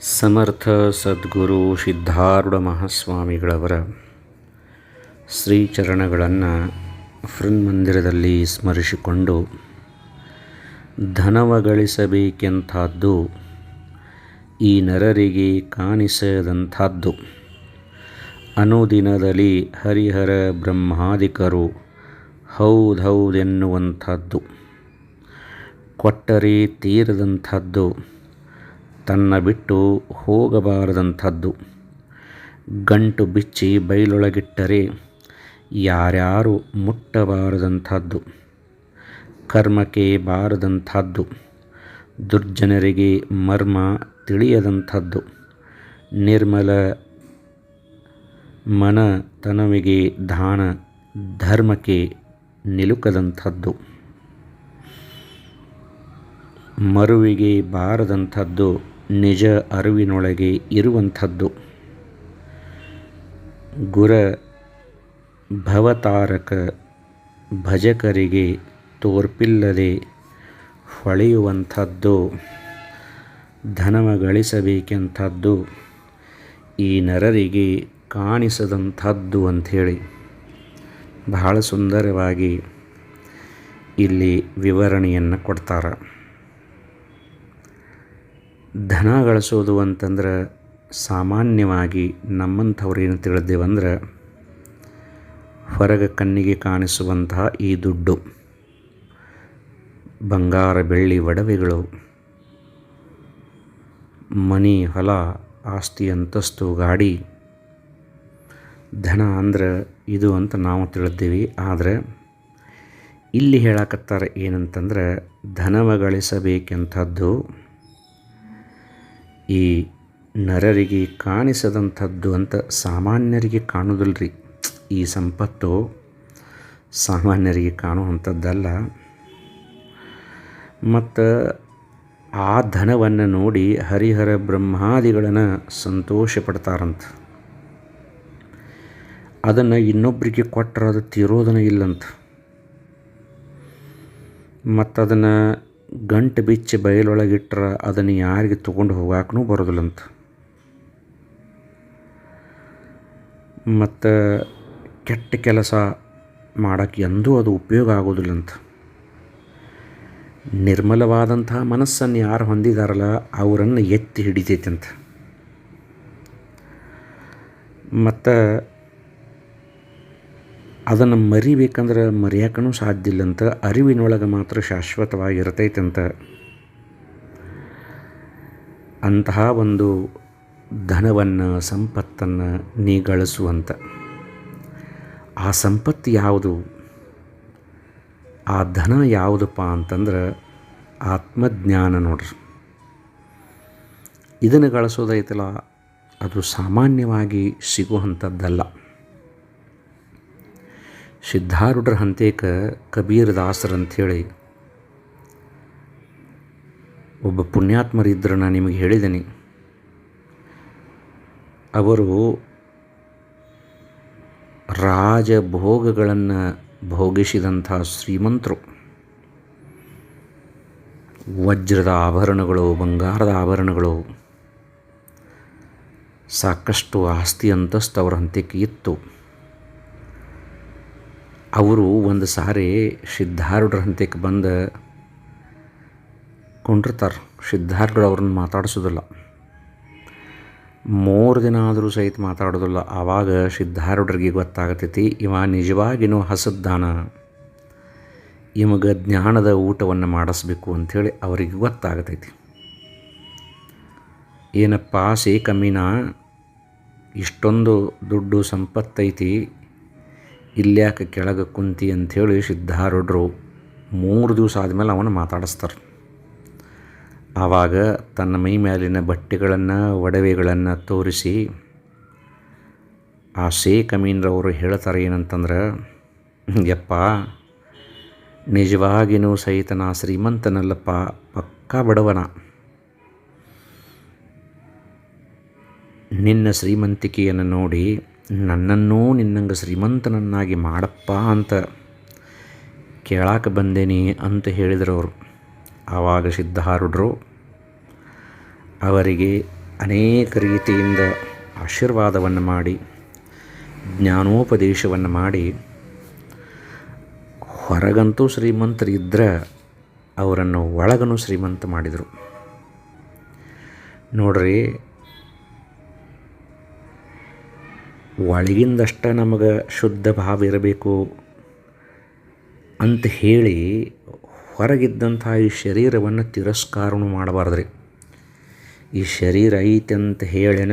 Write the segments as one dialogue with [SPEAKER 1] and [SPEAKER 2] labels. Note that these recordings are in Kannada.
[SPEAKER 1] ಸಮರ್ಥ ಸದ್ಗುರು ಸಿದ್ಧಾರೂಢ ಮಹಾಸ್ವಾಮಿಗಳವರ ಶ್ರೀಚರಣಗಳನ್ನು ಮಂದಿರದಲ್ಲಿ ಸ್ಮರಿಸಿಕೊಂಡು ಧನವ ಗಳಿಸಬೇಕೆಂಥದ್ದು ಈ ನರರಿಗೆ ಕಾಣಿಸದಂಥದ್ದು. ಅನುದಿನದಲ್ಲಿ ಹರಿಹರ ಬ್ರಹ್ಮಾದಿಕರು ಹೌದೌದೆನ್ನುವಂಥದ್ದು. ಕೊಟ್ಟರೆ ತೀರದಂಥದ್ದು. ತನ್ನ ಬಿಟ್ಟು ಹೋಗಬಾರದಂಥದ್ದು. ಗಂಟು ಬಿಚ್ಚಿ ಬೈಲೊಳಗಿಟ್ಟರೆ ಯಾರ್ಯಾರು ಮುಟ್ಟಬಾರದಂಥದ್ದು. ಕರ್ಮಕ್ಕೆ ಬಾರದಂಥದ್ದು. ದುರ್ಜನರಿಗೆ ಮರ್ಮ ತಿಳಿಯದಂಥದ್ದು. ನಿರ್ಮಲ ಮನ ತನವಿಗೆ ದಾನ ಧರ್ಮಕ್ಕೆ ನಿಲುಕದಂಥದ್ದು. ಮರುವಿಗೆ ಬಾರದಂಥದ್ದು. ನಿಜ ಅರಿವಿನೊಳಗೆ ಇರುವಂಥದ್ದು. ಗುರ ಭವತಾರಕ ಭಜಕರಿಗೆ ತೋರ್ಪಿಲ್ಲದೆ ಹೊಳೆಯುವಂಥದ್ದು ಧನವ ಗಳಿಸಬೇಕೆಂಥದ್ದು ಈ ನರರಿಗೆ ಕಾಣಿಸದಂಥದ್ದು ಅಂಥೇಳಿ. ಬಹಳ ಸುಂದರವಾಗಿ ಇಲ್ಲಿ ವಿವರಣೆಯನ್ನು ಕೊಡ್ತಾರೆ. ಧನ ಗಳಿಸೋದು ಅಂತಂದ್ರೆ ಸಾಮಾನ್ಯವಾಗಿ ನಮ್ಮಂಥವ್ರು ಏನು ತಿಳಿದೇವಂದ್ರೆ ಹೊರಗೆ ಕಣ್ಣಿಗೆ ಕಾಣಿಸುವಂತಹ ಈ ದುಡ್ಡು. ಬಂಗಾರ, ಬೆಳ್ಳಿ, ಒಡವೆಗಳು, ಮನಿ, ಹೊಲ, ಆಸ್ತಿ, ಅಂತಸ್ತು, ಗಾಡಿ, ಧನ ಅಂದ್ರೆ ಇದು ಅಂತ ನಾವು ತಿಳಿದ್ದೀವಿ ಆದರೆ ಇಲ್ಲಿ ಹೇಳಕತ್ತಾರೆ ಏನಂತಂದ್ರೆ ಧನವ ಗಳಿಸಬೇಕೆಂಥದ್ದು ಈ ನರರಿಗೆ ಕಾಣಿಸದಂಥದ್ದು ಅಂತ ಸಾಮಾನ್ಯರಿಗೆ ಕಾಣೋದಿಲ್ರಿ. ಈ ಸಂಪತ್ತು ಸಾಮಾನ್ಯರಿಗೆ ಕಾಣುವಂಥದ್ದಲ್ಲ. ಮತ್ತು ಆ ಧನವನ್ನು ನೋಡಿ ಹರಿಹರ ಬ್ರಹ್ಮಾದಿಗಳನ್ನು ಸಂತೋಷ ಪಡ್ತಾರಂತ ಅದನ್ನು ಇನ್ನೊಬ್ಬರಿಗೆ ಕೊಟ್ಟರೆ ಅದು ತೀರೋದನ ಇಲ್ಲಂತ. ಮತ್ತು ಅದನ್ನು ಗಂಟು ಬಿಚ್ಚಿ ಬಯಲೊಳಗಿಟ್ರೆ ಅದನ್ನು ಯಾರಿಗೆ ತೊಗೊಂಡು ಹೋಗಾಕೂ ಬರೋದಿಲ್ಲಂತ. ಮತ್ತು ಕೆಟ್ಟ ಕೆಲಸ ಮಾಡೋಕ್ಕೆ ಎಂದೂ ಅದು ಉಪಯೋಗ ಆಗೋದಿಲ್ಲಂತ. ನಿರ್ಮಲವಾದಂತಹ ಮನಸ್ಸನ್ನು ಯಾರು ಹೊಂದಿದಾರಲ್ಲ ಅವರನ್ನು ಎತ್ತಿ ಹಿಡಿತೈತೆ ಅಂತ ಮತ್ತು ಅದನ್ನು ಮರಿಬೇಕಂದ್ರೆ ಮರೆಯೋಕ್ಕೂ ಸಾಧ್ಯ ಇಲ್ಲಂತ ಅರಿವಿನೊಳಗೆ ಮಾತ್ರ ಶಾಶ್ವತವಾಗಿರ್ತೈತಂತ. ಅಂತಹ ಒಂದು ಧನವನ್ನು, ಸಂಪತ್ತನ್ನು ನೀ ಗಳಿಸುವಂತ. ಆ ಸಂಪತ್ತು ಯಾವುದು? ಆ ಧನ ಯಾವುದಪ್ಪ ಅಂತಂದ್ರೆ ಆತ್ಮಜ್ಞಾನ ನೋಡ್ರಿ. ಇದನ್ನು ಗಳಿಸೋದೈತಲ್ಲ, ಅದು ಸಾಮಾನ್ಯವಾಗಿ ಸಿಗುವಂಥದ್ದಲ್ಲ ಸಿದ್ಧಾರೂಢರ ಹಂತೇಕ ಕಬೀರ್ ದಾಸರಂಥೇಳಿ ಒಬ್ಬ ಪುಣ್ಯಾತ್ಮರಿದ್ದರು ನಾನು ನಿಮಗೆ ಹೇಳಿದ್ದೀನಿ ಅವರು ರಾಜಭೋಗಗಳನ್ನು ಭೋಗಿಸಿದಂಥ ಶ್ರೀಮಂತರು. ವಜ್ರದ ಆಭರಣಗಳು, ಬಂಗಾರದ ಆಭರಣಗಳು, ಸಾಕಷ್ಟು ಆಸ್ತಿ ಅಂತಸ್ತು ಅವರ ಹಂತಕ್ಕೆ ಇತ್ತು. ಅವರು ಒಂದು ಸಾರಿ ಸಿದ್ಧಾರೂಢರ ಹಂತಕ್ಕೆ ಬಂದು ಕೊಂಡಿರ್ತಾರೆ. ಸಿದ್ಧಾರೂಢರು ಅವ್ರನ್ನ ಮಾತಾಡಿಸೋದಿಲ್ಲ. ಮೂರು ದಿನ ಆದರೂ ಸಹಿತ ಮಾತಾಡೋದಿಲ್ಲ. ಆವಾಗ ಸಿದ್ಧಾರೂಢರಿಗೆ ಗೊತ್ತಾಗತೈತಿ, ಇವ ನಿಜವಾಗಿನೂ ಹಸದ್ದಾನ ಇವಾಗ ಜ್ಞಾನದ ಊಟವನ್ನು ಮಾಡಿಸ್ಬೇಕು ಅಂಥೇಳಿ ಅವರಿಗೆ ಗೊತ್ತಾಗತೈತಿ. ಏನಪ್ಪ ಸೇ ಕಮ್ಮಿನ ಇಷ್ಟೊಂದು ದುಡ್ಡು ಸಂಪತ್ತೈತಿ ಇಲ್ಯಾಕೆ ಕೆಳಗೆ ಕುಂತಿ ಅಂಥೇಳಿ ಸಿದ್ಧಾರೂಢರು ಮೂರು ದಿವಸ ಆದಮೇಲೆ ಅವನು ಮಾತಾಡಿಸ್ತಾರೆ. ಆವಾಗ ತನ್ನ ಮೈ ಮೇಲಿನ ಬಟ್ಟೆಗಳನ್ನು, ಒಡವೆಗಳನ್ನು ತೋರಿಸಿ ಆ ಶೇಖ್ ಅಮೀನ್ರವರು ಹೇಳ್ತಾರೆ ಏನಂತಂದ್ರೆ, ಯಪ್ಪ, ನಿಜವಾಗಿನೂ ಸಹಿತ ನಾ ಶ್ರೀಮಂತನಲ್ಲಪ್ಪ, ಪಕ್ಕಾ ಬಡವನ. ನಿನ್ನ ಶ್ರೀಮಂತಿಕೆಯನ್ನು ನೋಡಿ ನನ್ನನ್ನೂ ನಿನ್ನಂಗೆ ಶ್ರೀಮಂತನನ್ನಾಗಿ ಮಾಡಪ್ಪ ಅಂತ ಕೇಳಾಕ ಬಂದೇನಿ ಅಂತ ಹೇಳಿದರು ಅವರು. ಆವಾಗ ಸಿದ್ಧಾರೂಢರು ಅವರಿಗೆ ಅನೇಕ ರೀತಿಯಿಂದ ಆಶೀರ್ವಾದವನ್ನು ಮಾಡಿ, ಜ್ಞಾನೋಪದೇಶವನ್ನು ಮಾಡಿ, ಹೊರಗಂತೂ ಶ್ರೀಮಂತರಿದ್ದರೆ ಅವರನ್ನು ಒಳಗನು ಶ್ರೀಮಂತ ಮಾಡಿದರು. ನೋಡ್ರಿ ಒಳಗಿಂದಷ್ಟ ನಮಗೆ ಶುದ್ಧ ಭಾವ ಇರಬೇಕು ಅಂತ ಹೇಳಿ ಹೊರಗಿದ್ದಂಥ ಈ ಶರೀರವನ್ನು ತಿರಸ್ಕಾರನೂ ಮಾಡಬಾರ್ದ್ರಿ. ಈ ಶರೀರ ಐತೆ ಅಂತ ಹೇಳಿನ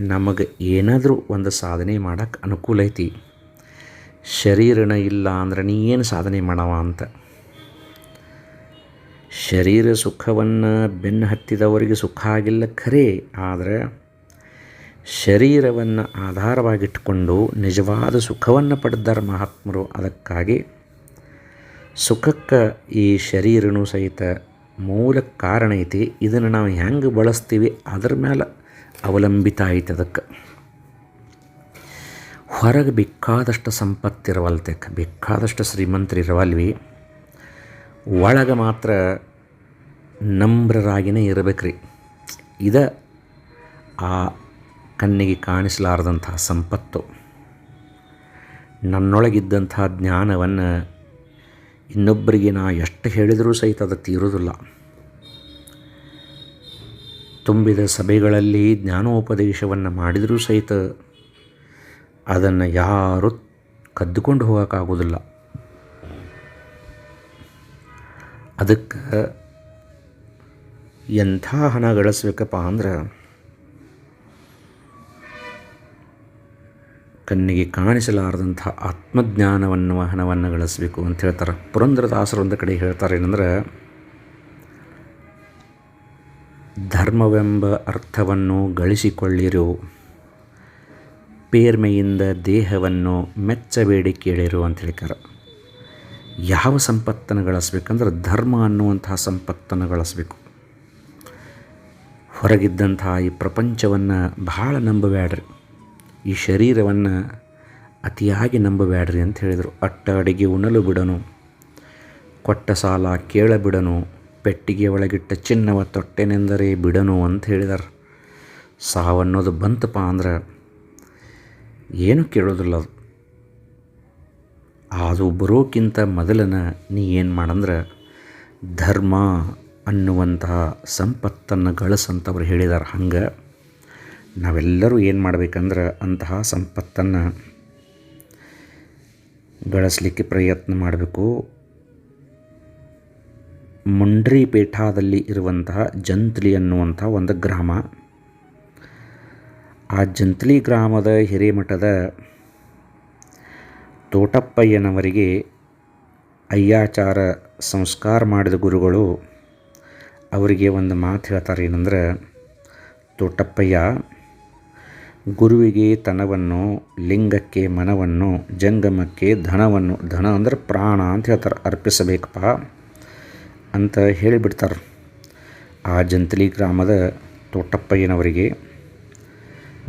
[SPEAKER 1] ನಮಗೆ ಏನಾದರೂ ಒಂದು ಸಾಧನೆ ಮಾಡೋಕ್ಕೆ ಅನುಕೂಲ ಐತಿ. ಶರೀರನ ಇಲ್ಲ ಅಂದ್ರೆ ನೀ ಏನು ಸಾಧನೆ ಮಾಡವ ಅಂತ. ಶರೀರ ಸುಖವನ್ನು ಬೆನ್ನು ಹತ್ತಿದವರಿಗೆ ಸುಖ ಆಗಿಲ್ಲ ಖರೇ, ಆದರೆ ಶರೀರವನ್ನು ಆಧಾರವಾಗಿಟ್ಟುಕೊಂಡು ನಿಜವಾದ ಸುಖವನ್ನು ಪಡೆದಾರ ಮಹಾತ್ಮರು. ಅದಕ್ಕಾಗಿ ಸುಖಕ್ಕೆ ಈ ಶರೀರನೂ ಸಹಿತ ಮೂಲ ಕಾರಣ ಐತಿ. ಇದನ್ನು ನಾವು ಹೆಂಗೆ ಬಳಸ್ತೀವಿ? ಅದ್ರ ಮೇಲೆ ಅವಲಂಬಿತ ಐತೆ ಅದಕ್ಕೆ. ಹೊರಗೆ ಬೇಕಾದಷ್ಟು ಸಂಪತ್ತಿರವಲ್ತಕ್ಕೆ ಬೇಕಾದಷ್ಟು ಶ್ರೀಮಂತರಿರವಲ್ವಿ ಒಳಗೆ ಮಾತ್ರ ನಮ್ರರಾಗಿನೇ ಇರಬೇಕ್ರಿ. ಇದ ಆ ಕಣ್ಣಿಗೆ ಕಾಣಿಸಲಾರದಂತಹ ಸಂಪತ್ತು. ನನ್ನೊಳಗಿದ್ದಂಥ ಜ್ಞಾನವನ್ನು ಇನ್ನೊಬ್ಬರಿಗೆ ನಾ ಎಷ್ಟು ಹೇಳಿದರೂ ಸಹಿತ ಅದು ತೀರುವುದಿಲ್ಲ. ತುಂಬಿದ ಸಭೆಗಳಲ್ಲಿ ಜ್ಞಾನೋಪದೇಶವನ್ನು ಮಾಡಿದರೂ ಸಹಿತ ಅದನ್ನು ಯಾರೂ ಕದ್ದುಕೊಂಡು ಹೋಗೋಕ್ಕಾಗೋದಿಲ್ಲ ಅದಕ್ಕೆ ಎಂಥ ಹಣ ಗಳಿಸ್ಬೇಕಪ್ಪ ಅಂದ್ರೆ ಕಣ್ಣಿಗೆ ಕಾಣಿಸಲಾರದಂಥ ಆತ್ಮಜ್ಞಾನವನ್ನು ಹಣವನ್ನು ಗಳಿಸಬೇಕು ಅಂತ ಹೇಳ್ತಾರೆ. ಪುರಂದರದಾಸರು ಒಂದು ಕಡೆ ಹೇಳ್ತಾರೆ ಏನಂದ್ರೆ, ಧರ್ಮವೆಂಬ ಅರ್ಥವನ್ನು ಗಳಿಸಿಕೊಳ್ಳಿರು ಪೇರ್ಮೆಯಿಂದ ದೇಹವನ್ನು ಮೆಚ್ಚಬೇಡಿ ಕೇಳಿರು ಅಂತ ಹೇಳ್ತಾರೆ ಯಾವ ಸಂಪತ್ತನ್ನು ಗಳಿಸ್ಬೇಕಂದ್ರೆ ಧರ್ಮ ಅನ್ನುವಂತಹ ಸಂಪತ್ತನ್ನು ಗಳಿಸ್ಬೇಕು. ಹೊರಗಿದ್ದಂತಹ ಈ ಪ್ರಪಂಚವನ್ನು ಬಹಳ ನಂಬಬೇಡ್ರಿ. ಈ ಶರೀರವನ್ನು ಅತಿಯಾಗಿ ನಂಬಬೇಡ್ರಿ ಅಂತ ಹೇಳಿದರು. ಅಟ್ಟ ಅಡಿಗೆ ಉಣಲು ಬಿಡನು, ಕೊಟ್ಟ ಸಾಲ ಕೇಳಬಿಡನು, ಪೆಟ್ಟಿಗೆ ಒಳಗಿಟ್ಟ ಚಿನ್ನವ ತೊಟ್ಟೆನೆಂದರೆ ಬಿಡನು ಅಂತ ಹೇಳಿದಾರೆ. ಸಾವನ್ನೋದು ಬಂತಪ್ಪ ಅಂದ್ರೆ ಏನು ಕೇಳೋದಿಲ್ಲ ಅದು. ಅದು ಬರೋಕ್ಕಿಂತ ಮೊದಲನ ನೀ ಏನು ಮಾಡಂದ್ರೆ ಧರ್ಮ ಅನ್ನುವಂತಹ ಸಂಪತ್ತನ್ನು ಗಳಿಸಂತವ್ರು ಹೇಳಿದಾರೆ. ಹಂಗೆ ನಾವೆಲ್ಲರೂ ಏನು ಮಾಡಬೇಕಂದ್ರೆ ಅಂತಹ ಸಂಪತ್ತನ್ನು ಗಳಿಸ್ಲಿಕ್ಕೆ ಪ್ರಯತ್ನ ಮಾಡಬೇಕು. ಮುಂಡ್ರಿ ಪೇಠಾದಲ್ಲಿ ಇರುವಂತಹ ಜಂತ್ಲಿ ಅನ್ನುವಂಥ ಒಂದು ಗ್ರಾಮ. ಆ ಜಂತ್ಲಿ ಗ್ರಾಮದ ಹಿರೇಮಠದ ತೋಟಪ್ಪಯ್ಯನವರಿಗೆ ಅಯ್ಯಾಚಾರ ಸಂಸ್ಕಾರ ಮಾಡಿದ ಗುರುಗಳು ಅವರಿಗೆ ಒಂದು ಮಾತು ಹೇಳ್ತಾರೆ ಏನಂದ್ರೆ ತೋಟಪ್ಪಯ್ಯ ಗುರುವಿಗೆ ತನವನ್ನು, ಲಿಂಗಕ್ಕೆ ಮನವನ್ನು, ಜಂಗಮಕ್ಕೆ ಧನವನ್ನು, ಧನ ಅಂದ್ರೆ ಪ್ರಾಣ ಅಂತ ಹೇಳ್ತಾರೆ, ಅರ್ಪಿಸಬೇಕಪ್ಪ ಅಂತ ಹೇಳಿಬಿಡ್ತಾರೆ. ಆ ಜಂತಲಿ ಗ್ರಾಮದ ತೋಟಪ್ಪಯ್ಯನವರಿಗೆ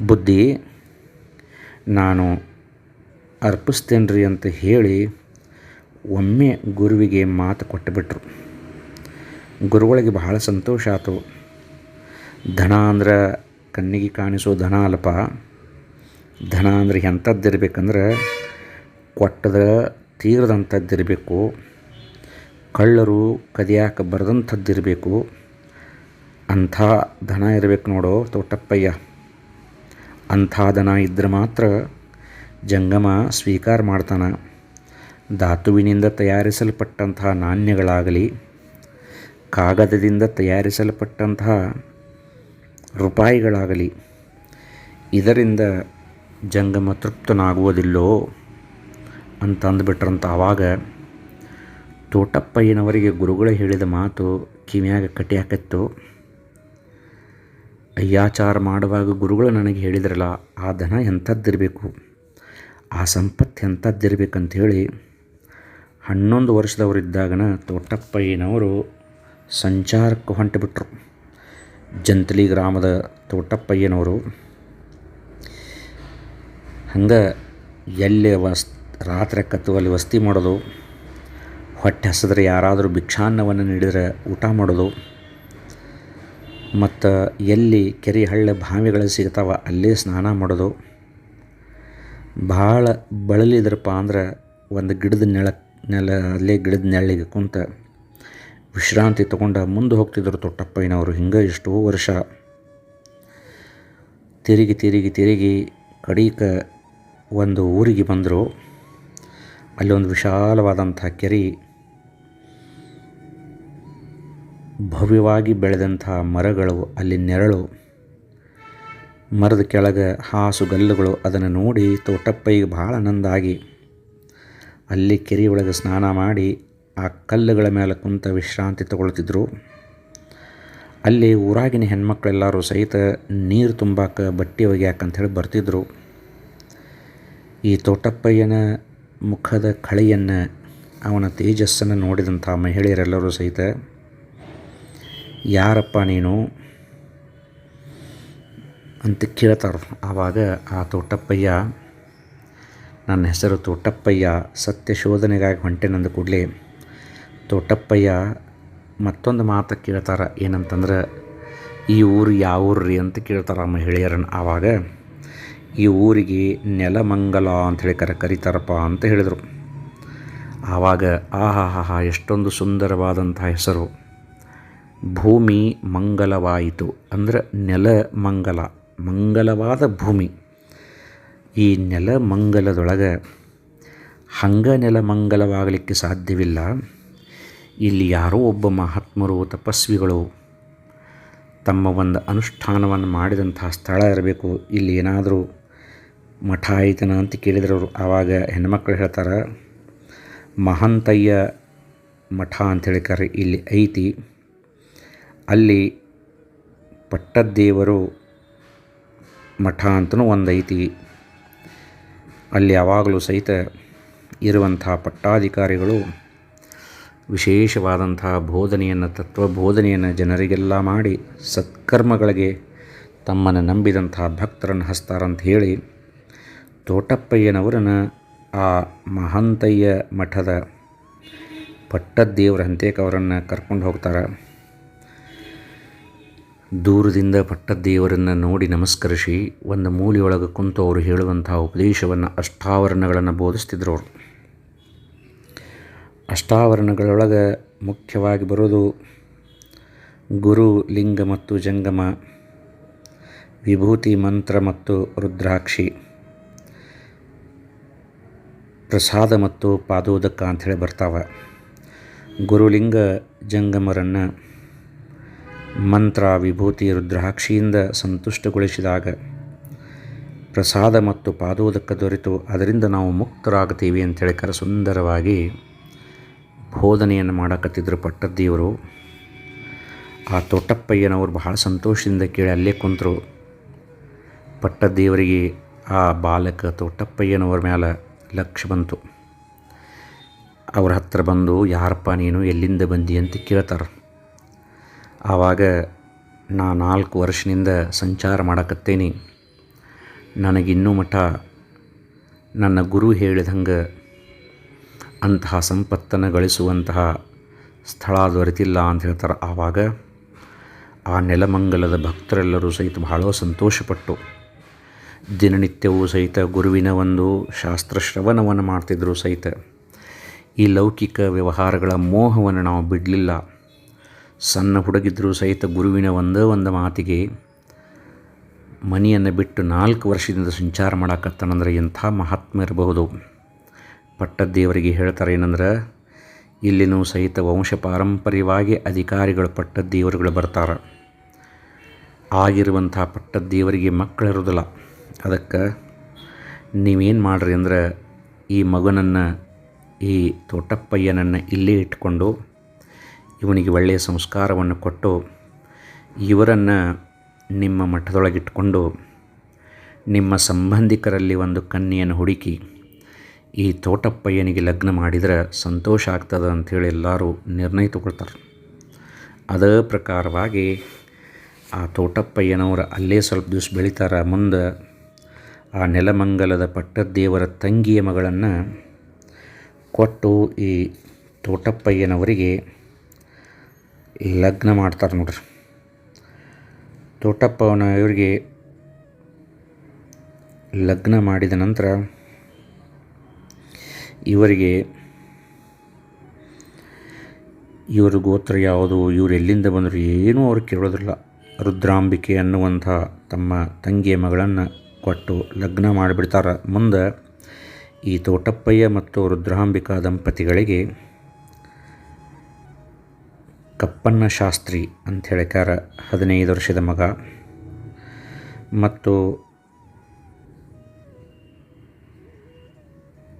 [SPEAKER 1] ಬುದ್ಧಿ, ನಾನು ಅರ್ಪಿಸ್ತೇನೆ ಅಂತ ಹೇಳಿ ಒಮ್ಮೆ ಗುರುವಿಗೆ ಮಾತು ಕೊಟ್ಟುಬಿಟ್ರು. ಗುರುಗಳಿಗೆ ಬಹಳ ಸಂತೋಷ ಆಯಿತು ಧನ ಅಂದ್ರೆ ಕಣ್ಣಿಗೆ ಕಾಣಿಸೋ ಧನ ಅಲ್ಪ ಧನ ಅಂದರೆ ಎಂಥದ್ದಿರ್ಬೇಕಂದ್ರೆ ಕೊಟ್ಟದ ತೀರದಂಥದ್ದಿರಬೇಕು, ಕಳ್ಳರು ಕದಿಯಾಕ ಬರೆದಂಥದ್ದಿರಬೇಕು, ಅಂಥ ಧನ ಇರಬೇಕು ನೋಡು ತೋಟಪ್ಪಯ್ಯ ಅಂಥ ಧನ ಇದ್ದರೆ ಮಾತ್ರ ಜಂಗಮ ಸ್ವೀಕಾರ ಮಾಡ್ತಾನೆ. ಧಾತುವಿನಿಂದ ತಯಾರಿಸಲ್ಪಟ್ಟಂತಹ ನಾಣ್ಯಗಳಾಗಲಿ, ಕಾಗದದಿಂದ ತಯಾರಿಸಲ್ಪಟ್ಟಂತಹ ರೂಪಾಯಿಗಳಾಗಲಿ, ಇದರಿಂದ ಜಂಗಮ ತೃಪ್ತನಾಗುವುದಿಲ್ಲೋ ಅಂತ ಅಂದ್ಬಿಟ್ರಂತ ಆವಾಗ ತೋಟಪ್ಪಯ್ಯನವರಿಗೆ ಗುರುಗಳು ಹೇಳಿದ ಮಾತು ಕಿವಿಯಾಗ ಕಟ್ಟಿಯಾಕತ್ತು ಅಯ್ಯಾಚಾರ ಮಾಡುವಾಗ ಗುರುಗಳು ನನಗೆ ಹೇಳಿದ್ರಲ್ಲ, ಆ ಧನ ಎಂಥದ್ದಿರಬೇಕು? ಆ ಸಂಪತ್ತು ಎಂಥದ್ದಿರಬೇಕಂಥೇಳಿ ಹನ್ನೊಂದು ವರ್ಷದವರಿದ್ದಾಗನ ತೋಟಪ್ಪಯ್ಯನವರು ಸಂಚಾರಕ್ಕೆ ಹೊಂಟುಬಿಟ್ರು. ಜಂತಲಿ ಗ್ರಾಮದ ತೋಟಪ್ಪಯ್ಯನವರು, ಹಂಗೆ ಎಲ್ಲಿ ವಸ್ ರಾತ್ರಿ ಕತ್ತು ಅಲ್ಲಿ ವಸ್ತಿ ಮಾಡೋದು, ಹೊಟ್ಟೆ ಹಸಿದ್ರೆ ಯಾರಾದರೂ ಭಿಕ್ಷಾನ್ನವನ್ನು ನೀಡಿದರೆ ಊಟ ಮಾಡೋದು, ಮತ್ತು ಎಲ್ಲಿ ಕೆರೆ ಹಳ್ಳ ಬಾವಿಗಳು ಸಿಗ್ತಾವ ಅಲ್ಲೇ ಸ್ನಾನ ಮಾಡೋದು, ಭಾಳ ಬಳಲಿದ್ರಪ್ಪ ಅಂದ್ರೆ ಒಂದು ಗಿಡದ ನೆಳ, ನೆಲ, ಅಲ್ಲೇ ಗಿಡದ ನೆಳ್ಳಿಗೆ ಕುಂತ ವಿಶ್ರಾಂತಿ ತಗೊಂಡ ಮುಂದೆ ಹೋಗ್ತಿದ್ರು ತೊಟ್ಟಪ್ಪಯ್ಯನವರು. ಹಿಂಗೆ ಎಷ್ಟೋ ವರ್ಷ. ತಿರುಗಿ ತಿರುಗಿ ತಿರುಗಿ ಕಡೀಕ ಒಂದು ಊರಿಗೆ ಬಂದರು. ಒಂದು ವಿಶಾಲವಾದಂಥ ಕೆರೆ. ಭವ್ಯವಾಗಿ ಬೆಳೆದಂಥ ಮರಗಳು, ಅಲ್ಲಿ ನೆರಳು. ಮರದ ಕೆಳಗೆ ಹಾಸು ಗಲ್ಲುಗಳು, ಅದನ್ನು ನೋಡಿ ತೋಟಪ್ಪಯ್ಯಗೆ ಭಾಳ ಆನಂದ ಆಗಿ. ಅಲ್ಲಿ ಕೆರೆಯೊಳಗೆ ಸ್ನಾನ ಮಾಡಿ ಆ ಕಲ್ಲುಗಳ ಮೇಲೆ ಕುಂತ ವಿಶ್ರಾಂತಿ ತಗೊಳ್ತಿದ್ರು. ಅಲ್ಲಿ ಊರಾಗಿನ ಹೆಣ್ಮಕ್ಳೆಲ್ಲರೂ ಸಹಿತ ನೀರು ತುಂಬಾಕ ಬಟ್ಟೆ ಅಂಥೇಳಿ ಬರ್ತಿದ್ರು. ಈ ತೋಟಪ್ಪಯ್ಯನ ಮುಖದ ಕಳೆಯನ್ನು ಅವನ ತೇಜಸ್ಸನ್ನು ನೋಡಿದಂಥ ಮಹಿಳೆಯರೆಲ್ಲರೂ ಸಹಿತ, ಯಾರಪ್ಪ ನೀನು? ಅಂತ ಕೇಳ್ತಾರೆ. ಆವಾಗ ಆ ತೋಟಪ್ಪಯ್ಯ, ನನ್ನ ಹೆಸರು ತೋಟಪ್ಪಯ್ಯ ಸತ್ಯ ಶೋಧನೆಗಾಗಿ ಹೊಂಟೆನಂದ ಕೂಡಲೇ. ತೋಟಪ್ಪಯ್ಯ ಮತ್ತೊಂದು ಮಾತು ಕೇಳ್ತಾರೆ ಏನಂತಂದ್ರೆ, ಈ ಊರು ಯಾವ ಊರು ರೀ? ಅಂತ ಕೇಳ್ತಾರೆ ಮಹಿಳೆಯರನ್ನ ಆವಾಗ, ಈ ಊರಿಗೆ ನೆಲಮಂಗಲ ಅಂಥೇಳಿ ಕರೆ, ಕರೀತಾರಪ್ಪ ಅಂತ ಹೇಳಿದರು. ಆವಾಗ, ಆಹಾ, ಹಾ ಹಾ, ಎಷ್ಟೊಂದು ಸುಂದರವಾದಂಥ ಹೆಸರು. ಭೂಮಿ ಮಂಗಲವಾಯಿತು ಅಂದ್ರೆ ನೆಲ ಮಂಗಲ ಮಂಗಲವಾದ ಭೂಮಿ. ಈ ನೆಲ ಮಂಗಲದೊಳಗೆ ಹಂಗ ನೆಲ ಮಂಗಲವಾಗಲಿಕ್ಕೆ ಸಾಧ್ಯವಿಲ್ಲ. ಇಲ್ಲಿ ಯಾರೋ ಒಬ್ಬ ಮಹಾತ್ಮರು, ತಪಸ್ವಿಗಳು ತಮ್ಮ ಒಂದು ಅನುಷ್ಠಾನವನ್ನು ಮಾಡಿದಂತಹ ಸ್ಥಳ ಇರಬೇಕು. ಇಲ್ಲಿ ಏನಾದರೂ ಮಠ ಆಯ್ತನ ಅಂತ ಕೇಳಿದ್ರವರು. ಆವಾಗ ಹೆಣ್ಮಕ್ಳು ಹೇಳ್ತಾರೆ, ಮಹಂತಯ್ಯ ಮಠ ಅಂಥೇಳಿ ಕರೆ ಇಲ್ಲಿ ಐತಿ. ಅಲ್ಲಿ ಪಟ್ಟದ್ದೇವರು ಮಠ ಅಂತಲೂ ಒಂದು ಐತಿ. ಅಲ್ಲಿ ಯಾವಾಗಲೂ ಸಹಿತ ಇರುವಂಥ ಪಟ್ಟಾಧಿಕಾರಿಗಳು ವಿಶೇಷವಾದಂಥ ಬೋಧನೆಯನ್ನು ತತ್ವ ಬೋಧನೆಯನ್ನು ಜನರಿಗೆಲ್ಲ ಮಾಡಿ ಸತ್ಕರ್ಮಗಳಿಗೆ ತಮ್ಮನ್ನು ನಂಬಿದಂತಹ ಭಕ್ತರನ್ನು ಹಸ್ತಾರಂತ ಹೇಳಿ ತೋಟಪ್ಪಯ್ಯನವರನ್ನು ಆ ಮಹಂತಯ್ಯ ಮಠದ ಪಟ್ಟದ್ದೇವರ ಹಂತೇಕ ಅವರನ್ನು ಕರ್ಕೊಂಡು ಹೋಗ್ತಾರೆ. ದೂರದಿಂದ ಪಟ್ಟದ್ದೇವರನ್ನು ನೋಡಿ ನಮಸ್ಕರಿಸಿ, ಒಂದು ಮೂಲೆಯೊಳಗೆ ಕುಂತು ಅವರು ಹೇಳುವಂತಹ ಉಪದೇಶವನ್ನು, ಅಷ್ಟಾವರಣಗಳನ್ನು ಬೋಧಿಸ್ತಿದ್ರು ಅವರು. ಅಷ್ಟಾವರಣಗಳೊಳಗೆ ಮುಖ್ಯವಾಗಿ ಬರೋದು ಗುರು, ಲಿಂಗ ಮತ್ತು ಜಂಗಮ, ವಿಭೂತಿ, ಮಂತ್ರ ಮತ್ತು ರುದ್ರಾಕ್ಷಿ, ಪ್ರಸಾದ ಮತ್ತು ಪಾದೋದಕ ಅಂಥೇಳಿ ಬರ್ತಾವೆ. ಗುರುಲಿಂಗ ಜಂಗಮರನ್ನು ಮಂತ್ರ, ವಿಭೂತಿ, ರುದ್ರಾಕ್ಷಿಯಿಂದ ಸಂತುಷ್ಟಗೊಳಿಸಿದಾಗ ಪ್ರಸಾದ ಮತ್ತು ಪಾದೋದಕ ದೊರೆತು. ಅದರಿಂದ ನಾವು ಮುಕ್ತರಾಗ್ತೀವಿ ಅಂಥೇಳಿ ಕರ ಸುಂದರವಾಗಿ ಬೋಧನೆಯನ್ನು ಮಾಡಕತ್ತಿದ್ರು ಪಟ್ಟದ್ದೇವರು ಆ ತೋಟಪ್ಪಯ್ಯನವರು ಬಹಳ ಸಂತೋಷದಿಂದ ಕೇಳಿ ಅಲ್ಲೇ ಕುಂತರು. ಪಟ್ಟದ್ದೇವರಿಗೆ ಆ ಬಾಲಕ ತೋಟಪ್ಪಯ್ಯನವ್ರ ಮೇಲೆ ಲಕ್ಷ್ಯ ಬಂತು. ಅವ್ರ ಹತ್ರ ಬಂದು, ಯಾರಪ್ಪ ನೀನು? ಎಲ್ಲಿಂದ ಬಂದಿ? ಅಂತ ಕೇಳ್ತಾರೆ. ಆವಾಗ, ನಾ ನಾಲ್ಕು ವರ್ಷದಿಂದ ಸಂಚಾರ ಮಾಡಕತ್ತೇನೆ. ನನಗಿನ್ನೂ ಮಠ, ನನ್ನ ಗುರು ಹೇಳಿದಂಗೆ ಅಂತಹ ಸಂಪತ್ತನ್ನು ಗಳಿಸುವಂತಹ ಸ್ಥಳ ದೊರೆತಿಲ್ಲ ಅಂತ ಹೇಳ್ತಾರೆ. ಆವಾಗ ಆ ನೆಲಮಂಗಲದ ಭಕ್ತರೆಲ್ಲರೂ ಸಹಿತ ಬಹಳ ಸಂತೋಷಪಟ್ಟು ದಿನನಿತ್ಯವೂ ಸಹಿತ ಗುರುವಿನ ಒಂದು ಶಾಸ್ತ್ರ ಮಾಡ್ತಿದ್ರು ಸಹಿತ. ಈ ಲೌಕಿಕ ವ್ಯವಹಾರಗಳ ಮೋಹವನ್ನು ನಾವು ಬಿಡಲಿಲ್ಲ. ಸಣ್ಣ ಹುಡುಗಿದ್ರೂ ಸಹಿತ ಗುರುವಿನ ಒಂದೇ ಒಂದು ಮಾತಿಗೆ ಮನೆಯನ್ನು ಬಿಟ್ಟು ನಾಲ್ಕು ವರ್ಷದಿಂದ ಸಂಚಾರ ಮಾಡಾಕತ್ತಾನಂದ್ರೆ ಎಂಥ ಮಹಾತ್ಮ ಇರಬಹುದು. ಪಟ್ಟದ್ದೇವರಿಗೆ ಹೇಳ್ತಾರೆ ಏನಂದ್ರೆ, ಇಲ್ಲಿನೂ ಸಹಿತ ವಂಶ ಪಾರಂಪರ್ಯವಾಗಿ ಅಧಿಕಾರಿಗಳು ಪಟ್ಟದ್ದೇವರುಗಳು ಬರ್ತಾರೆ. ಆಗಿರುವಂಥ ಪಟ್ಟದ್ದೇವರಿಗೆ ಮಕ್ಕಳಿರೋದಿಲ್ಲ ಅದಕ್ಕೆ ನೀವೇನು ಮಾಡ್ರಿ ಅಂದ್ರೆ, ಈ ಮಗನನ್ನು, ಈ ತೋಟಪ್ಪಯ್ಯನನ್ನು ಇಲ್ಲೇ ಇಟ್ಕೊಂಡು ಇವನಿಗೆ ಒಳ್ಳೆಯ ಸಂಸ್ಕಾರವನ್ನು ಕೊಟ್ಟು ಇವರನ್ನು ನಿಮ್ಮ ಮಠದೊಳಗಿಟ್ಕೊಂಡು ನಿಮ್ಮ ಸಂಬಂಧಿಕರಲ್ಲಿ ಒಂದು ಕನ್ನಿಯನ್ನು ಹುಡುಕಿ ಈ ತೋಟಪ್ಪಯ್ಯನಿಗೆ ಲಗ್ನ ಮಾಡಿದರೆ ಸಂತೋಷ ಆಗ್ತದೆ ಅಂಥೇಳಿ ಎಲ್ಲರೂ ನಿರ್ಣಯ ತಗೊಳ್ತಾರೆ. ಅದೇ ಪ್ರಕಾರವಾಗಿ ಆ ತೋಟಪ್ಪಯ್ಯನವರು ಅಲ್ಲೇ ಸ್ವಲ್ಪ ದಿವಸ ಬೆಳಿತಾರೆ. ಮುಂದೆ ಆ ನೆಲಮಂಗಲದ ಪಟ್ಟದ್ದೇವರ ತಂಗಿಯ ಮಗಳನ್ನು ಕೊಟ್ಟು ಈ ತೋಟಪ್ಪಯ್ಯನವರಿಗೆ ಲಗ್ನ ಮಾಡ್ತಾರೆ ನೋಡ್ರಿ. ತೋಟಪ್ಪನವರಿಗೆ ಲಗ್ನ ಮಾಡಿದ ನಂತರ ಇವರಿಗೆ ಇವರ ಗೋತ್ರ ಯಾವುದು, ಇವರು ಎಲ್ಲಿಂದ ಬಂದರು ಏನೂ ಅವರು ಕೇಳೋದಿಲ್ಲ. ರುದ್ರಾಂಬಿಕೆ ಅನ್ನುವಂಥ ತಮ್ಮ ತಂಗಿಯ ಮಗಳನ್ನು ಕೊಟ್ಟು ಲಗ್ನ ಮಾಡಿಬಿಡ್ತಾರೆ. ಮುಂದೆ ಈ ತೋಟಪ್ಪಯ್ಯ ಮತ್ತು ರುದ್ರಾಂಬಿಕಾ ದಂಪತಿಗಳಿಗೆ ಕಪ್ಪಣ್ಣ ಶಾಸ್ತ್ರಿ ಅಂತ ಹೇಳಿಕಾರ ಹದಿನೈದು ವರ್ಷದ ಮಗ. ಮತ್ತು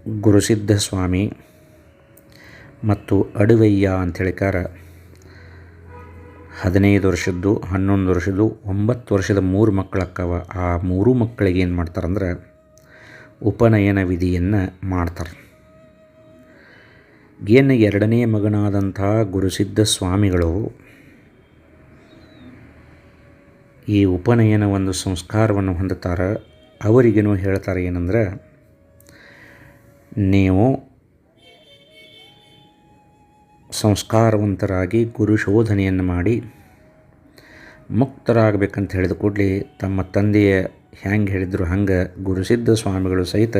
[SPEAKER 1] ಗುರುಸಿದ್ಧ ಸ್ವಾಮಿ ಮತ್ತು ಅಡುವಯ್ಯ ಅಂತ ಹೇಳಿಕಾರ ಹದಿನೈದು ವರ್ಷದ್ದು, ಹನ್ನೊಂದು ವರ್ಷದ್ದು, ಒಂಬತ್ತು ವರ್ಷದ ಮೂರು ಮಕ್ಕಳಕ್ಕವ. ಆ ಮೂರು ಮಕ್ಕಳಿಗೆ ಏನು ಮಾಡ್ತಾರಂದ್ರೆ ಉಪನಯನ ವಿಧಿಯನ್ನು ಮಾಡ್ತಾರೆ. ಏನು ಎರಡನೇ ಮಗನಾದಂಥ ಗುರುಸಿದ್ಧ ಸ್ವಾಮಿಗಳು ಈ ಉಪನಯನ ಒಂದು ಸಂಸ್ಕಾರವನ್ನು ಹೊಂದುತ್ತಾರೆ. ಅವರಿಗೇನು ಹೇಳ್ತಾರೆ ಏನಂದ್ರೆ ನೀವು ಸಂಸ್ಕಾರವಂತರಾಗಿ ಗುರು ಶೋಧನೆಯನ್ನು ಮಾಡಿ ಮುಕ್ತರಾಗಬೇಕಂತ ಹೇಳಿದ ಕೂಡಲೇ ತಮ್ಮ ತಂದೆಯ ಹ್ಯಾಂಗೆ ಹೇಳಿದ್ರು ಹಂಗೆ ಗುರುಸಿದ್ಧ ಸ್ವಾಮಿಗಳು ಸಹಿತ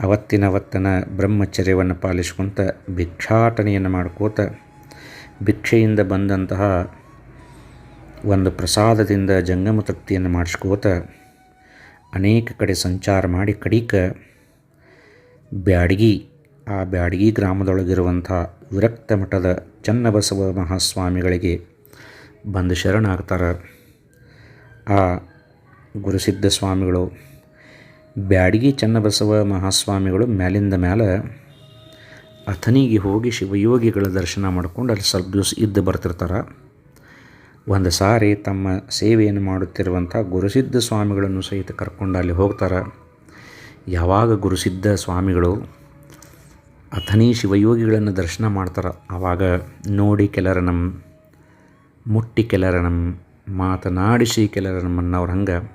[SPEAKER 1] ಅವತ್ತಿನವತ್ತನ ಬ್ರಹ್ಮಚರ್ಯವನ್ನು ಪಾಲಿಸ್ಕೊತ ಭಿಕ್ಷಾಟನೆಯನ್ನು ಮಾಡ್ಕೋತ ಭಿಕ್ಷೆಯಿಂದ ಬಂದಂತಹ ಒಂದು ಪ್ರಸಾದದಿಂದ ಜಂಗಮ ತೃಪ್ತಿಯನ್ನು ಮಾಡಿಸ್ಕೋತ ಅನೇಕ ಕಡೆ ಸಂಚಾರ ಮಾಡಿ ಕಡಿಕ ಬ್ಯಾಡಗಿ, ಆ ಬ್ಯಾಡಗಿ ಗ್ರಾಮದೊಳಗಿರುವಂಥ ವಿರಕ್ತ ಮಠದ ಚನ್ನಬಸವ ಮಹಾಸ್ವಾಮಿಗಳಿಗೆ ಬಂದು ಶರಣಾಗ್ತಾರೆ. ಆ ಗುರುಸಿದ್ಧ ಸ್ವಾಮಿಗಳು, ಬ್ಯಾಡಗಿ ಚನ್ನಬಸವ ಮಹಾಸ್ವಾಮಿಗಳು ಮ್ಯಾಲಿಂದ ಮ್ಯಾಲೆ ಅಥನಿಗೆ ಹೋಗಿ ಶಿವಯೋಗಿಗಳ ದರ್ಶನ ಮಾಡ್ಕೊಂಡು ಅಲ್ಲಿ ಸ್ವಲ್ಪ ದಿವಸ ಇದ್ದು ಬರ್ತಿರ್ತಾರೆ. ಒಂದು ಸಾರಿ ತಮ್ಮ ಸೇವೆಯನ್ನು ಮಾಡುತ್ತಿರುವಂಥ ಗುರುಸಿದ್ಧ ಸ್ವಾಮಿಗಳನ್ನು ಸಹಿತ ಕರ್ಕೊಂಡು ಅಲ್ಲಿ ಹೋಗ್ತಾರೆ. ಯಾವಾಗ ಗುರುಸಿದ್ಧ ಸ್ವಾಮಿಗಳು ಅಥನಿ ಶಿವಯೋಗಿಗಳನ್ನು ದರ್ಶನ ಮಾಡ್ತಾರ ಆವಾಗ ನೋಡಿ ಕೆಲರನಂ, ಮುಟ್ಟಿ ಕೆಲರನಂ, ಮಾತನಾಡಿಸಿ ಕೆಲರನಮ್ಮನ್ನು ಅವ್ರು ಹಂಗೆ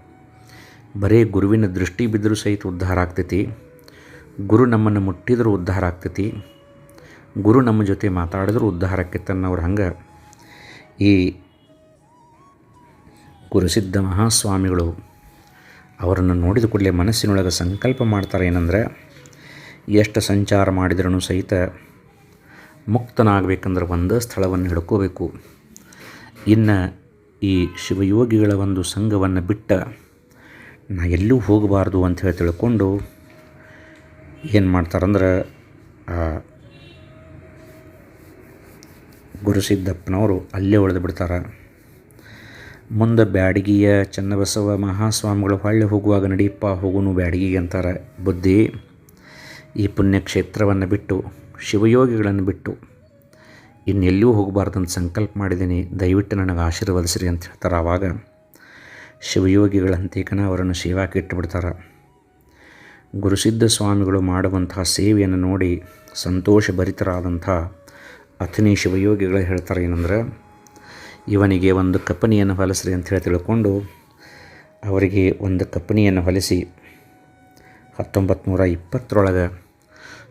[SPEAKER 1] ಬರೀ ಗುರುವಿನ ದೃಷ್ಟಿ ಬಿದ್ದರೂ ಸಹಿತ ಉದ್ಧಾರ ಆಗ್ತೈತಿ. ಗುರು ನಮ್ಮನ್ನು ಮುಟ್ಟಿದರೂ ಉದ್ಧಾರ ಆಗ್ತೈತಿ. ಗುರು ನಮ್ಮ ಜೊತೆ ಮಾತಾಡಿದ್ರೂ ಉದ್ಧಾರ ಆಕೈತೆ ಅನ್ನೋರು ಹಂಗೆ ಈ ಗುರುಸಿದ್ಧ ಮಹಾಸ್ವಾಮಿಗಳು ಅವರನ್ನು ನೋಡಿದ ಕೂಡಲೇ ಮನಸ್ಸಿನೊಳಗೆ ಸಂಕಲ್ಪ ಮಾಡ್ತಾರೆ ಏನಂದರೆ, ಎಷ್ಟು ಸಂಚಾರ ಮಾಡಿದ್ರೂ ಸಹಿತ ಮುಕ್ತನಾಗಬೇಕಂದ್ರೆ ಒಂದು ಸ್ಥಳವನ್ನು ಹಿಡ್ಕೋಬೇಕು. ಇನ್ನು ಈ ಶಿವಯೋಗಿಗಳ ಒಂದು ಸಂಘವನ್ನು ಬಿಟ್ಟ ನಾ ಎಲ್ಲೂ ಹೋಗಬಾರ್ದು ಅಂತ ಹೇಳಿ ತಿಳ್ಕೊಂಡು ಏನು ಮಾಡ್ತಾರಂದ್ರೆ, ಆ ಗುರುಸಿದ್ದಪ್ಪನವರು ಅಲ್ಲೇ ಉಳಿದು ಬಿಡ್ತಾರೆ. ಮುಂದೆ ಬ್ಯಾಡಗಿಯ ಚನ್ನಬಸವ ಮಹಾಸ್ವಾಮಿಗಳು ಹೊಳ್ಳಿ ಹೋಗುವಾಗ ನಡೀಪ್ಪ ಹೋಗುನು ಬ್ಯಾಡಗಿಗೆ ಅಂತಾರೆ ಬುದ್ಧಿ. ಈ ಪುಣ್ಯಕ್ಷೇತ್ರವನ್ನು ಬಿಟ್ಟು, ಶಿವಯೋಗಿಗಳನ್ನು ಬಿಟ್ಟು ಇನ್ನೆಲ್ಲೂ ಹೋಗಬಾರ್ದಂತ ಸಂಕಲ್ಪ ಮಾಡಿದ್ದೀನಿ. ದಯವಿಟ್ಟು ನನಗೆ ಆಶೀರ್ವದಿಸ್ರಿ ಅಂತ ಹೇಳ್ತಾರೆ. ಆವಾಗ ಶಿವಯೋಗಿಗಳಂತೇಕನ ಅವರನ್ನು ಸೇವಾಕ್ಕೆ ಇಟ್ಟುಬಿಡ್ತಾರೆ. ಗುರುಸಿದ್ಧ ಸ್ವಾಮಿಗಳು ಮಾಡುವಂತಹ ಸೇವೆಯನ್ನು ನೋಡಿ ಸಂತೋಷ ಭರಿತರಾದಂಥ ಅಥನಿ ಶಿವಯೋಗಿಗಳು ಹೇಳ್ತಾರೆ ಏನಂದ್ರೆ ಇವನಿಗೆ ಒಂದು ಕಪ್ಪನಿಯನ್ನು ಹೊಲಿಸ್ರಿ ಅಂತ ಹೇಳಿ ತಿಳ್ಕೊಂಡು ಅವರಿಗೆ ಒಂದು ಕಪ್ಪನಿಯನ್ನು ಹೊಲಿಸಿ ಹತ್ತೊಂಬತ್ತು ನೂರ ಇಪ್ಪತ್ತರೊಳಗೆ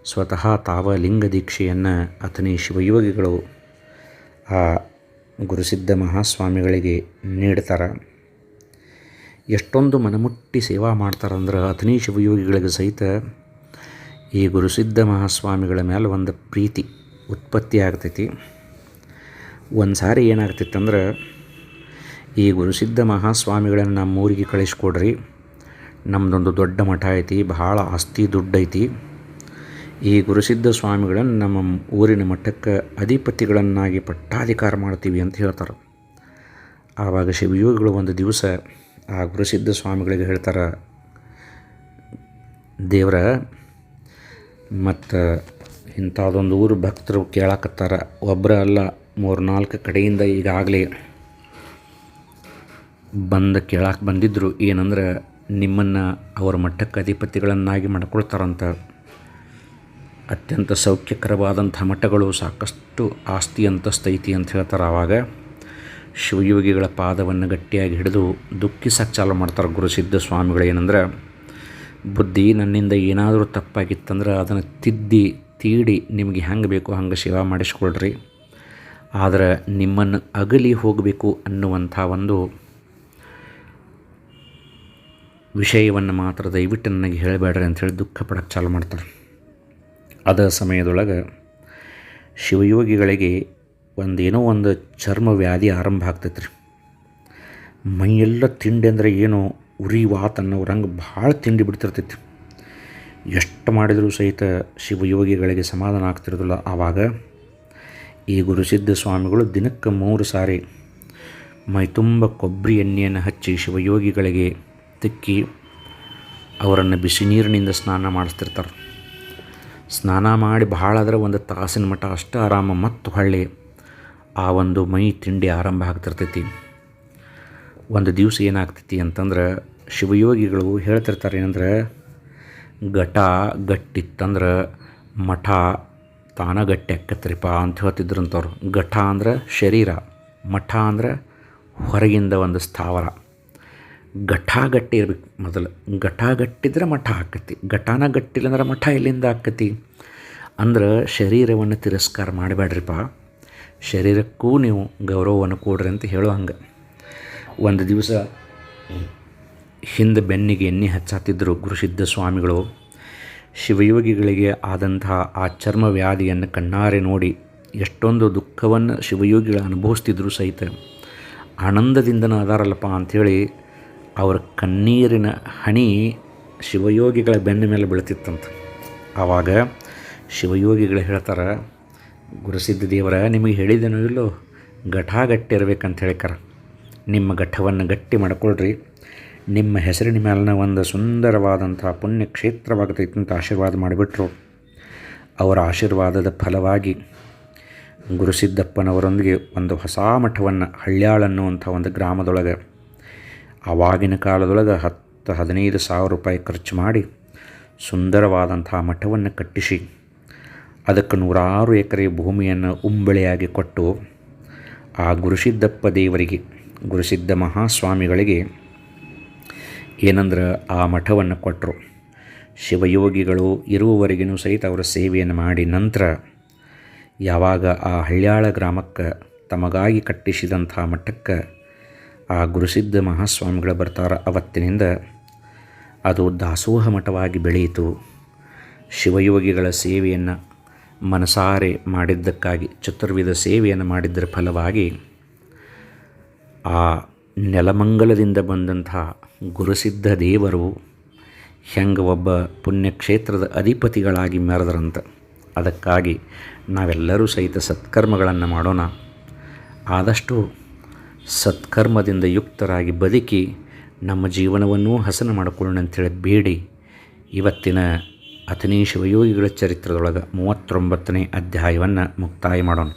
[SPEAKER 1] ಸ್ವತಃ ತಾವ ಲಿಂಗ ದೀಕ್ಷೆಯನ್ನು ಅಥನಿ ಶಿವಯೋಗಿಗಳು ಆ ಗುರುಸಿದ್ಧ ಮಹಾಸ್ವಾಮಿಗಳಿಗೆ ನೀಡ್ತಾರೆ. ಎಷ್ಟೊಂದು ಮನಮುಟ್ಟಿ ಸೇವಾ ಮಾಡ್ತಾರಂದ್ರೆ ಅಥನಿ ಶಿವಯೋಗಿಗಳಿಗೆ ಸಹಿತ ಈ ಗುರುಸಿದ್ಧ ಮಹಾಸ್ವಾಮಿಗಳ ಮೇಲೆ ಒಂದು ಪ್ರೀತಿ ಉತ್ಪತ್ತಿ ಆಗ್ತೈತಿ. ಒಂದು ಸಾರಿ ಏನಾಗ್ತಿತ್ತಂದ್ರೆ, ಈ ಗುರುಸಿದ್ಧ ಮಹಾಸ್ವಾಮಿಗಳನ್ನು ನಮ್ಮ ಊರಿಗೆ ಕಳಿಸ್ಕೊಡ್ರಿ. ನಮ್ಮದೊಂದು ದೊಡ್ಡ ಮಠ ಐತಿ ಭಾಳ ಆಸ್ತಿ ದುಡ್ಡು ಐತಿ. ಈ ಗುರುಸಿದ್ಧ ಸ್ವಾಮಿಗಳನ್ನು ನಮ್ಮ ಊರಿನ ಮಠಕ್ಕೆ ಅಧಿಪತಿಗಳನ್ನಾಗಿ ಪಟ್ಟಾಧಿಕಾರ ಮಾಡ್ತೀವಿ ಅಂತ ಹೇಳ್ತಾರೆ. ಆವಾಗ ಶಿವಯೋಗಿಗಳು ಒಂದು ದಿವಸ ಆ ಗುರುಸಿದ್ಧ ಸ್ವಾಮಿಗಳಿಗೆ ಹೇಳ್ತಾರೆ, ದೇವರ, ಮತ್ತು ಇಂಥದೊಂದು ಊರು ಭಕ್ತರು ಕೇಳಕತ್ತಾರ. ಒಬ್ಬರ ಅಲ್ಲ ಮೂರು ನಾಲ್ಕು ಕಡೆಯಿಂದ ಈಗಾಗಲೇ ಬಂದು ಕೇಳಕ್ಕೆ ಬಂದಿದ್ದರು ಏನಂದ್ರೆ ನಿಮ್ಮನ್ನು ಅವರ ಮಠಕ್ಕೆ ಅಧಿಪತಿಗಳನ್ನಾಗಿ ಮಾಡ್ಕೊಳ್ತಾರಂತ. ಅತ್ಯಂತ ಸೌಖ್ಯಕರವಾದಂಥ ಮಠಗಳು ಸಾಕಷ್ಟು ಆಸ್ತಿ ಅಂತಸ್ತೈತಿ ಅಂತ ಹೇಳ್ತಾರೆ ಆವಾಗ. ಶಿವಯೋಗಿಗಳ ಪಾದವನ್ನು ಗಟ್ಟಿಯಾಗಿ ಹಿಡಿದು ದುಃಖಿಸಕ್ಕೆ ಚಾಲು ಮಾಡ್ತಾರೆ ಗುರುಸಿದ್ಧ ಸ್ವಾಮಿಗಳು ಏನಂದ್ರೆ, ಬುದ್ಧಿ ನನ್ನಿಂದ ಏನಾದರೂ ತಪ್ಪಾಗಿತ್ತಂದ್ರೆ ಅದನ್ನು ತಿದ್ದಿ, ತೀಡಿ ನಿಮಗೆ ಹೆಂಗೆ ಬೇಕೋ ಹಂಗೆ ಸೇವಾ ಮಾಡಿಸ್ಕೊಳ್ರಿ. ಆದರೆ ನಿಮ್ಮನ್ನು ಅಗಲಿ ಹೋಗಬೇಕು ಅನ್ನುವಂಥ ಒಂದು ವಿಷಯವನ್ನು ಮಾತ್ರ ದಯವಿಟ್ಟು ನನಗೆ ಹೇಳಬೇಡ್ರಿ ಅಂಥೇಳಿ ದುಃಖ ಪಡಕ್ಕೆ ಚಾಲು ಮಾಡ್ತಾರೆ. ಅದ ಸಮಯದೊಳಗೆ ಶಿವಯೋಗಿಗಳಿಗೆ ಒಂದು ಏನೋ ಒಂದು ಚರ್ಮ ವ್ಯಾಧಿ ಆರಂಭ ಆಗ್ತೈತೆ ರೀ ಮೈಯೆಲ್ಲ ತಿಂಡಿ ಅಂದರೆ ಏನೋ ಉರಿ ವಾತ್ ಅನ್ನೋ ರಂಗ ಭಾಳ ತಿಂಡಿ ಬಿಡ್ತಿರ್ತೈತಿ ಎಷ್ಟು ಮಾಡಿದರೂ ಸಹಿತ ಶಿವಯೋಗಿಗಳಿಗೆ ಸಮಾಧಾನ ಆಗ್ತಿರೋದಿಲ್ಲ. ಆವಾಗ ಈ ಗುರುಸಿದ್ಧ ಸ್ವಾಮಿಗಳು ದಿನಕ್ಕೆ ಮೂರು ಸಾರಿ ಮೈ ತುಂಬ ಕೊಬ್ಬರಿ ಎಣ್ಣೆಯನ್ನು ಹಚ್ಚಿ ಶಿವಯೋಗಿಗಳಿಗೆ ತಿಕ್ಕಿ ಅವರನ್ನು ಬಿಸಿ ನೀರಿನಿಂದ ಸ್ನಾನ ಮಾಡಿಸ್ತಿರ್ತಾರೆ. ಸ್ನಾನ ಮಾಡಿ ಭಾಳ ಆದರೆ ಒಂದು ತಾಸಿನ ಮಠ ಅಷ್ಟು ಆರಾಮ, ಮತ್ತು ಹಳ್ಳಿ ಆ ಒಂದು ಮೈ ತಿಂಡಿ ಆರಂಭ ಆಗ್ತಿರ್ತೈತಿ. ಒಂದು ದಿವಸ ಏನಾಗ್ತೈತಿ ಅಂತಂದ್ರೆ ಶಿವಯೋಗಿಗಳು ಹೇಳ್ತಿರ್ತಾರೆ ಏನಂದ್ರೆ ಘಟ ಗಟ್ಟಿತ್ತಂದ್ರೆ ಮಠ ತಾನ ಗಟ್ಟಿ ಆಕ್ಕತ್ರಿಪ್ಪ ಅಂತ ಹೇಳ್ತಿದ್ರಂಥವ್ರು ಘಟ ಅಂದ್ರೆ ಶರೀರ, ಮಠ ಅಂದ್ರೆ ಹೊರಗಿಂದ ಒಂದು ಸ್ಥಾವರ. ಘಟಾಗಟ್ಟಿ ಇರ್ಬೇಕು ಮೊದಲು. ಘಟಾಗಟ್ಟಿದ್ರೆ ಮಠ ಆಕತಿ. ಘಟಾನ ಗಟ್ಟಿಲ್ಲ ಅಂದ್ರೆ ಮಠ ಎಲ್ಲಿಂದ ಆಕತಿ? ಅಂದ್ರೆ ಶರೀರವನ್ನು ತಿರಸ್ಕಾರ ಮಾಡಬೇಡ್ರಿಪ್ಪ ಶರೀರಕ್ಕೂ ನೀವು ಗೌರವವನ್ನು ಕೊಡ್ರಿ ಅಂತ ಹೇಳೋ ಹಂಗೆ. ಒಂದು ದಿವಸ ಹಿಂದೆ ಬೆನ್ನಿಗೆ ಎಣ್ಣೆ ಹಚ್ಚಾತಿದ್ದರು ಗುರುಸಿದ್ಧ ಸ್ವಾಮಿಗಳು. ಶಿವಯೋಗಿಗಳಿಗೆ ಆದಂತಹ ಆ ಚರ್ಮ ವ್ಯಾಧಿಯನ್ನು ಕಣ್ಣಾರೆ ನೋಡಿ ಎಷ್ಟೊಂದು ದುಃಖವನ್ನು ಶಿವಯೋಗಿಗಳು ಅನುಭವಿಸ್ತಿದ್ರು ಸಹಿತ. ಆನಂದದಿಂದನೂ ಅದಾರಲ್ಲಪ್ಪ ಅಂಥೇಳಿ ಅವರ ಕಣ್ಣೀರಿನ ಹಣಿ ಶಿವಯೋಗಿಗಳ ಬೆನ್ನ ಮೇಲೆ ಬೀಳ್ತಿತ್ತಂತ. ಆವಾಗ ಶಿವಯೋಗಿಗಳು ಹೇಳ್ತಾರೆ, ಗುರುಸಿದ್ಧ ದೇವರ, ನಿಮಗೆ ಹೇಳಿದ್ದೇನೋ ಇಲ್ಲೋ ಘಟ ಗಟ್ಟಿ ಇರ್ಬೇಕಂತ ಹೇಳಿಕಾರ. ನಿಮ್ಮ ಘಟವನ್ನು ಗಟ್ಟಿ ಮಾಡ್ಕೊಳ್ರಿ. ನಿಮ್ಮ ಹೆಸರಿನ ಮೇಲಿನ ಒಂದು ಸುಂದರವಾದಂಥ ಪುಣ್ಯ ಕ್ಷೇತ್ರವಾಗತೈತೆ ಅಂತ ಆಶೀರ್ವಾದ ಮಾಡಿಬಿಟ್ರು. ಅವರ ಆಶೀರ್ವಾದದ ಫಲವಾಗಿ ಗುರುಸಿದ್ದಪ್ಪನವರೊಂದಿಗೆ ಒಂದು ಹೊಸ ಮಠವನ್ನು ಹಳ್ಯಾಳ್ ಅನ್ನುವಂಥ ಒಂದು ಗ್ರಾಮದೊಳಗೆ ಆವಾಗಿನ ಕಾಲದೊಳಗೆ ಹತ್ತು ಹದಿನೈದು ಸಾವಿರ ರೂಪಾಯಿ ಖರ್ಚು ಮಾಡಿ ಸುಂದರವಾದಂಥ ಮಠವನ್ನು ಕಟ್ಟಿಸಿ ಅದಕ್ಕೆ ನೂರಾರು ಎಕರೆ ಭೂಮಿಯನ್ನು ಉಂಬಳೆಯಾಗಿ ಕೊಟ್ಟು ಆ ಗುರುಸಿದ್ದಪ್ಪ ದೇವರಿಗೆ ಗುರುಸಿದ್ದ ಮಹಾಸ್ವಾಮಿಗಳಿಗೆ ಏನಂದ್ರೆ ಆ ಮಠವನ್ನು ಕೊಟ್ಟರು ಶಿವಯೋಗಿಗಳು ಇರುವವರೆಗೂ ಸಹಿತ ಅವರ ಸೇವೆಯನ್ನು ಮಾಡಿ ನಂತರ ಯಾವಾಗ ಆ ಹಳ್ಯಾಳ ಗ್ರಾಮಕ್ಕೆ ತಮಗಾಗಿ ಕಟ್ಟಿಸಿದಂಥ ಮಠಕ್ಕೆ ಆ ಗುರುಸಿದ್ಧ ಮಹಾಸ್ವಾಮಿಗಳು ಬರ್ತಾರ, ಅವತ್ತಿನಿಂದ ಅದು ದಾಸೋಹ ಮಠವಾಗಿ ಬೆಳೆಯಿತು. ಶಿವಯೋಗಿಗಳ ಸೇವೆಯನ್ನು ಮನಸಾರೆ ಮಾಡಿದ್ದಕ್ಕಾಗಿ, ಚತುರ್ವಿಧ ಸೇವೆಯನ್ನು ಮಾಡಿದ್ದರ ಫಲವಾಗಿ ಆ ನೆಲಮಂಗಲದಿಂದ ಬಂದಂಥ ಗುರುಸಿದ್ಧ ದೇವರು ಹೆಂಗೆ ಒಬ್ಬ ಪುಣ್ಯಕ್ಷೇತ್ರದ ಅಧಿಪತಿಗಳಾಗಿ ಮೆರೆದ್ರಂತ. ಅದಕ್ಕಾಗಿ ನಾವೆಲ್ಲರೂ ಸಹಿತ ಸತ್ಕರ್ಮಗಳನ್ನು ಮಾಡೋಣ. ಆದಷ್ಟು ಸತ್ಕರ್ಮದಿಂದ ಯುಕ್ತರಾಗಿ ಬದುಕಿ ನಮ್ಮ ಜೀವನವನ್ನೂ ಹಸನ ಮಾಡಿಕೊಳ್ಳೋಣ ಅಂತೇಳಿ ಬೇಡಿ. ಇವತ್ತಿನ ಅಥನಿ ಶಿವಯೋಗಿಗಳ ಚರಿತ್ರದೊಳಗೆ ಮೂವತ್ತೊಂಬತ್ತನೇ ಅಧ್ಯಾಯವನ್ನು ಮುಕ್ತಾಯ ಮಾಡೋಣ.